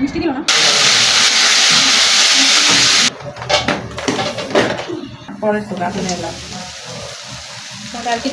মিষ্টি দিল না? পরের তো রাতে এলাম। আর কি?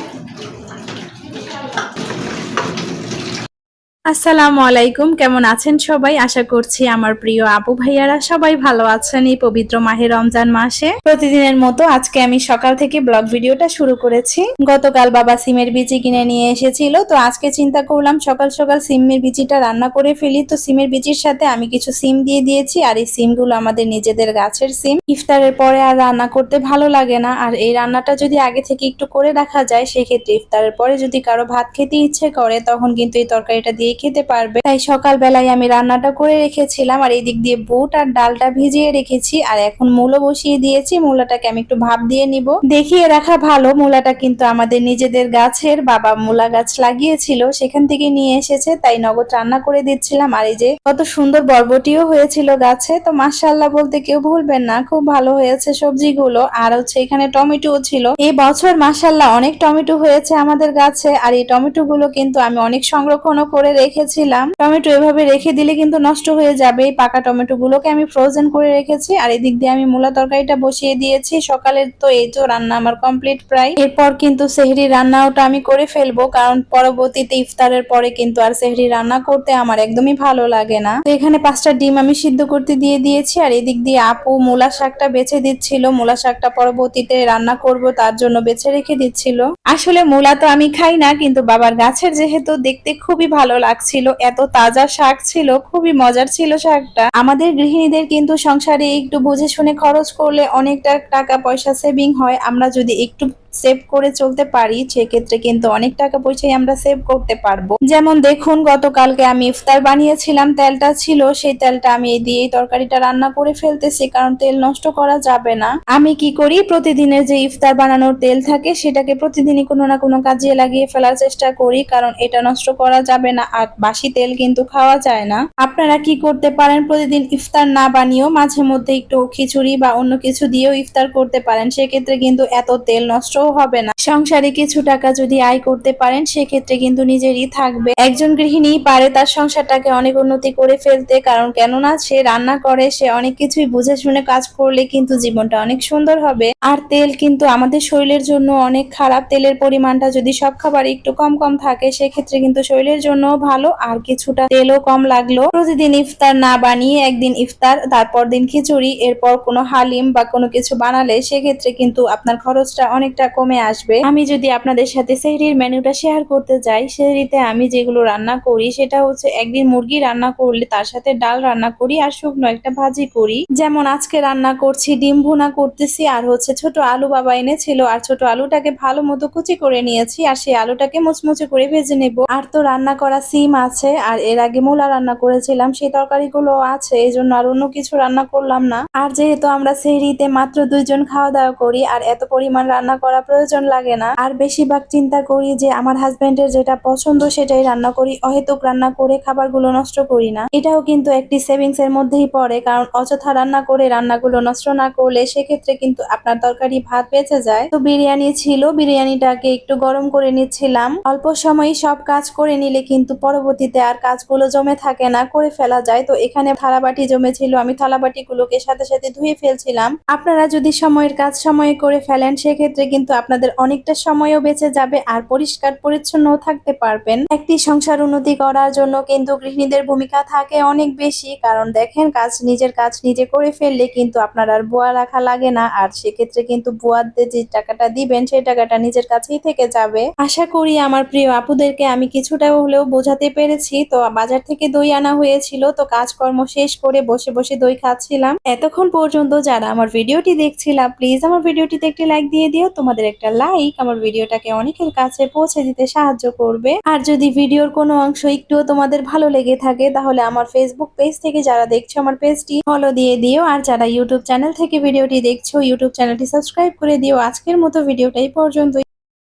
আসসালামু আলাইকুম, কেমন আছেন সবাই? আশা করছি আমার প্রিয় আপু ভাইয়ারা সবাই ভালো আছেন এই পবিত্র মাহে রমজান মাসে। প্রতিদিনের মতো আজকে আমি সকাল থেকে ব্লগ ভিডিওটা শুরু করেছি। গতকাল বাবা সিমের বিচি কিনে নিয়ে এসেছিল, তো আজকে চিন্তা করলাম সকাল সকাল সিমের বিচিটা রান্না করে ফেলি। তো সিমের বিচির সাথে আমি কিছু সিম দিয়ে দিয়েছি, আর এই সিমগুলো আমাদের নিজেদের গাছের সিম। ইফতারের পরে আর রান্না করতে ভালো লাগে না, আর এই রান্নাটা যদি আগে থেকে একটু করে রাখা যায়, সেক্ষেত্রে ইফতারের পরে যদি কারও ভাত খেতে ইচ্ছে করে, তখন কিন্তু এই তরকারিটা দিয়ে খেতে পারবে। তাই সকাল বেলায় আমি রান্নাটা করে রেখেছিলাম, আর এই দিক দিয়ে বুট আর ডালটা ভিজিয়ে রেখেছি, আর এখন মূলো বসিয়ে দিয়েছি। মূলাটাকে আমি একটু ভাপ দিয়ে নিব। দেখিয়ে রাখা ভালো, মূলাটা কিন্তু আমাদের নিজেদের গাছের বাবা মূলা গাছ লাগিয়েছিল, সেখান থেকে নিয়ে এসেছে, তাই নগদ রান্না করে দিচ্ছিলাম। আর এই যে কত সুন্দর বরবটিও হয়েছিল গাছে, তো মাশাল্লাহ বলতে কেউ ভুলবেন না, খুব ভালো হয়েছে সবজিগুলো। আর হচ্ছে এখানে টমেটোও ছিল। এই বছর মাশাল্লাহ অনেক টমেটো হয়েছে আমাদের গাছে, আর এই টমেটো গুলো কিন্তু আমি অনেক সংরক্ষণও করে রেখেছিলাম। টমেটো এভাবে রেখে দিলে কিন্তু নষ্ট হয়ে যাবে। পাকা টমেটো গুলোকে আমি ফ্রোজেন করে রেখেছি। আর এদিক দিয়ে আমি মূলা তরকারিটা বসিয়ে দিয়েছি। সকালের তো এই তো রান্না আমার কমপ্লিট প্রায়। এরপর কিন্তু সেহরি রান্নাওটা আমি করে ফেলব। কারণ পরবর্তীতে ইফতারের পরে কিন্তু আর সেহরি রান্না করতে আমার একদমই ভালো লাগে না। তো এখানে পাঁচটা ডিম আমি সিদ্ধ করতে দিয়ে দিয়েছি। আর এদিক দিয়ে আপু মূলা শাকটা বেছে দিচ্ছিল। মূলা শাকটা পরবর্তীতে রান্না করব, তার জন্য বেছে রেখে দিচ্ছিল। আসলে মূলা তো আমি খাই না, কিন্তু বাবার গাছের যেহেতু দেখতে খুবই ভালো লাগছিল এত তাজা শাক ছিল, খুবই মজার ছিল শাকটা। আমাদের গৃহিণীদের কিন্তু সংসারে একটু বুঝে শুনে খরচ করলে অনেকটা টাকা পয়সা সেভিং হয়। আমরা যদি একটু সেভ করে চলতে পারি, সেক্ষেত্রে কিন্তু অনেক টাকা পয়সাই আমরা সেভ করতে পারব। যেমন দেখুন, গতকালকে আমি ইফতার বানিয়েছিলাম, তেলটা ছিল, সেই তেলটা আমি দিয়ে তরকারিটা রান্না করে ফেলতেছি, কারণ তেল নষ্ট করা যাবে না। আমি কি করি, প্রতিদিনের যে ইফতার বানানোর তেল থাকে, সেটাকে প্রতিদিনই কোনো না কোনো কাজে লাগিয়ে ফেলার চেষ্টা করি, কারণ এটা নষ্ট করা যাবে না, আর বাসি তেল কিন্তু খাওয়া যায় না। আপনারা কি করতে পারেন, প্রতিদিন ইফতার না বানিয়েও মাঝে মধ্যে একটু খিচুড়ি বা অন্য কিছু দিয়েও ইফতার করতে পারেন, সেক্ষেত্রে কিন্তু এত তেল নষ্টও হবে না। সংসারে কিছু টাকা যদি আয় করতে পারেন, সেক্ষেত্রে কিন্তু নিজেরই থাকবে। একজন গৃহিণী পারে তার সংসারটাকে অনেক উন্নতি করে ফেলতে, কারণ কেননা সে রান্না করে, সে অনেক কিছুই বুঝে শুনে কাজ করলে কিন্তু জীবনটা অনেক সুন্দর হবে। আর তেল কিন্তু আমাদের শরীরের জন্য অনেক খারাপ। তেলের পরিমাণটা যদি সব খাবার একটু কম কম থাকে, সেক্ষেত্রে কিন্তু শরীরের জন্য ভালো। আর কিছুটা তেলও কম লাগল। প্রতিদিন ইফতার না বানিয়ে একদিন ইফতার, তারপর দিন খিচুড়ি, এরপর কোনো হালিম বা কোনো কিছু বানালে, সেক্ষেত্রে কিন্তু আপনার খরচটা অনেকটা কমে আসবে। আমি যদি আপনাদের সাথে সেহরির মেনুটা শেয়ার করতে যাই, সেহরিতে আমি যেগুলো রান্না করি, সেটা হচ্ছে একদিন মুরগি রান্না করলে তার সাথে ডাল রান্না করি আর শুকনো একটা ভাজি করি। যেমন আজকে রান্না করছি, ডিম ভুনা করতেছি আর হচ্ছে ছোট আলু বাবা এনেছিল আর ছোট আলুটাকে ভালো মতো কুচি করে নিয়েছি আর সেই আলুটাকে মুচমুচে করে ভেজে নেব। আর তো রান্না করা সিম আছে আর এর আগে মূলা রান্না করেছিলাম, সেই তরকারিগুলো আছে এই জন্য আর অন্য কিছু রান্না করলাম না। আর যেহেতু আমরা সেহরিতে মাত্র দুইজন খাওয়া দাওয়া করি আর এত পরিমাণ রান্না করা প্রয়োজন লাগে না। আর বেশিরভাগ চিন্তা করি যে, আমার হাজবেন্ডের যেটা পছন্দ সেটাই রান্না করি, অহেতুক রান্না করে খাবারগুলো নষ্ট করি না। এটাও কিন্তু একটি সেভিংস এর মধ্যেই পড়ে, কারণ অযথা রান্না করে রান্নাগুলো নষ্ট না করলে সেক্ষেত্রে কিন্তু আপনার তরকারি ভাত বেঁচে যায়। তো বিরিয়ানি ছিল, বিরিয়ানিটাকে একটু গরম করে নিচ্ছিলাম। অল্প সময়ই সব কাজ করে নিলে কিন্তু পরবর্তীতে আর কাজগুলো জমে থাকে না, করে ফেলা যায়। তো এখানে থালাবাটি জমেছিল, আমি থালাবাটিগুলোকে সাথে সাথে ধুয়ে ফেলছিলাম। আপনারা যদি সময়ের কাজ সময়ে করে ফেলেন, সেক্ষেত্রে কিন্তু আপনাদের অনেকটা সময়ও বেঁচে যাবে আর পরিষ্কার পরিচ্ছন্ন থাকতে পারবেন। একটি সংসার উন্নতি করার জন্য কিন্তু গৃহিণীদের ভূমিকা থাকে অনেক বেশি, কারণ দেখেন কাজ নিজের কাজ নিজে করে ফেললে কিন্তু আপনার আর বুয়া রাখা লাগে না, আর সেক্ষেত্রে কিন্তু বুয়াদের যে টাকাটা দিবেন সেই টাকাটা নিজের কাছেই থেকে যাবে। আশা করি আমার প্রিয় আপুদেরকে আমি কিছুটা হলেও বোঝাতে পেরেছি, তো বাজার থেকে দই আনা হয়েছিল, তো কাজকর্ম শেষ করে বসে বসে দই খাচ্ছিলাম। এতক্ষণ পর্যন্ত যারা আমার ভিডিওটি দেখছিলাম প্লিজ আমার ভিডিওটিতে একটি লাইক দিয়ে দিও তোমাদের একটা লাইক আমার ভিডিওটাকে অনেকের কাছে পৌঁছে দিতে সাহায্য করবে। আর যদি ভিডিওর কোনো অংশ একটুও তোমাদের ভালো লেগে থাকে, তাহলে আমার ফেসবুক পেজ থেকে যারা দেখছ আমার পেজটি ফলো দিয়ে দিও। আর যারা ইউটিউব চ্যানেল থেকে ভিডিওটি দেখছ ইউটিউব চ্যানেলটি সাবস্ক্রাইব করে দিও। আজকের মতো ভিডিওটাই পর্যন্ত